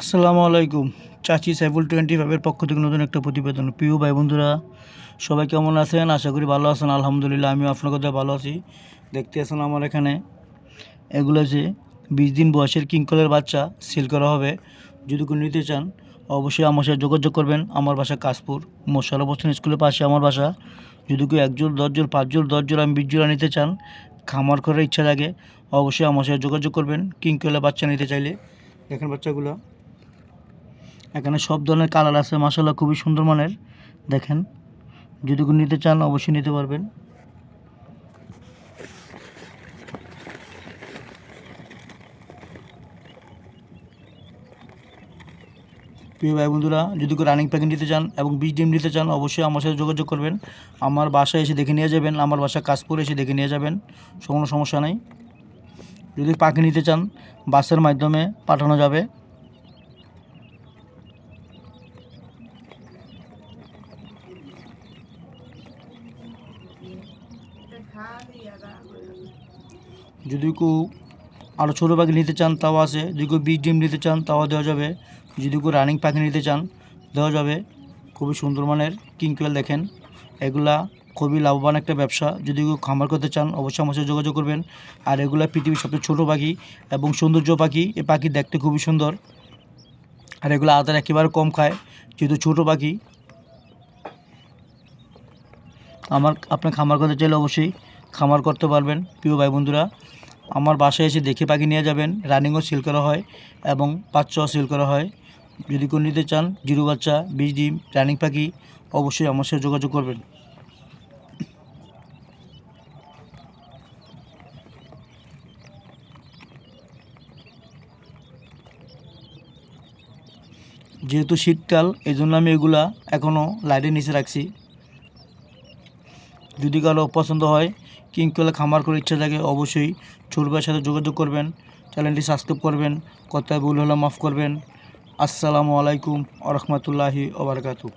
আসসালামু আলাইকুম। চাচি সাইফুল টোয়েন্টি ফাইভের পক্ষ থেকে নতুন একটা প্রতিবেদন। প্রিয় ভাই বন্ধুরা, সবাই কেমন আছেন? আশা করি ভালো আছেন, আলহামদুলিল্লাহ, আমিও আপনার কথা ভালো আছি। দেখতে আছেন আমার এখানে, এগুলো যে বিশ দিন বয়সের কিংকলের বাচ্চা, সেল করা হবে। যদি কোনো নিতে চান, অবশ্যই আমার সাথে যোগাযোগ করবেন। আমার বাসা কাশপুর মোশারফ হোসেন স্কুলের পাশে আমার বাসা। যদি কেউ একজন দশজন পাঁচজন দশজন আমি বিশ জোড়া নিতে চান, খামার করার ইচ্ছা থাকে, অবশ্যই আমার সাথে যোগাযোগ করবেন। কিংকলের বাচ্চা নিতে চাইলে। দেখেন বাচ্চাগুলো। এখানে সব ধরনের কালার আছে মাসাল্লাহ খুবই সুন্দর মানের। দেখেন, যদি কোনো নিতে চান অবশ্যই নিতে পারবেন। প্রিয় ভাই বন্ধুরা, যদি কেউ রানিং প্যাকেট নিতে চান এবং বীজ ডিম নিতে চান, অবশ্যই আমার সাথে যোগাযোগ করবেন। আমার বাসায় এসে দেখে নিয়ে যাবেন, আমার বাসা কাশপুর এসে দেখে নিয়ে যাবেন, কোনো সমস্যা নেই। যদি পাখি নিতে চান, বাসের মাধ্যমে পাঠানো যাবে। যদি কেউ আরও ছোটো পাখি নিতে চান, তাও আছে। যদি কেউ বীজ ডিম নিতে চান, তাও দেওয়া যাবে। যদি কেউ রানিং পাখি নিতে চান, দেওয়া যাবে। খুবই সুন্দর মানের কিংকুয়েল দেখেন। এগুলা খুবই লাভবান একটা ব্যবসা। যদি কেউ খামার করতে চান, অবশ্যই আমার যোগাযোগ করবেন। আর এগুলা পৃথিবীর সবচেয়ে ছোটো পাখি এবং সৌন্দর্য পাখি। এই পাখি দেখতে খুবই সুন্দর। আর এগুলো আদার একেবারে কম খায়। যেহেতু ছোটো পাখি আমার, আপনার খামার করতে চাইলে অবশ্যই খামার করতে পারবেন। প্রিয় ভাই বন্ধুরা, আমার বাসায় এসে দেখে পাখি নিয়ে যাবেন। রানিংও সেল করা হয় এবং বাচ্চাও সেল করা হয়। যদি কোনো নিতে চান, জিরো বাচ্চা বিশ ডিম, রানিং পাখি, অবশ্যই আমার সাথে যোগাযোগ করবেন। যেহেতু শীতকাল এই জন্য আমি এগুলা এখনও লাইটের নিচে রাখছি। যদি কারও পছন্দ হয় কিংকলে খামার করে ইচ্ছা থাকে, অবশ্যই ছোট ভাইয়ের সাথে যোগাযোগ করবেন, চ্যানেলটি সাবস্ক্রাইব করবেন, কথায় ভুল হলে মাফ করবেন। আসসালামু আলাইকুম আরহামতুল্লাহি রহমতুল্লাহি ওবরকাতু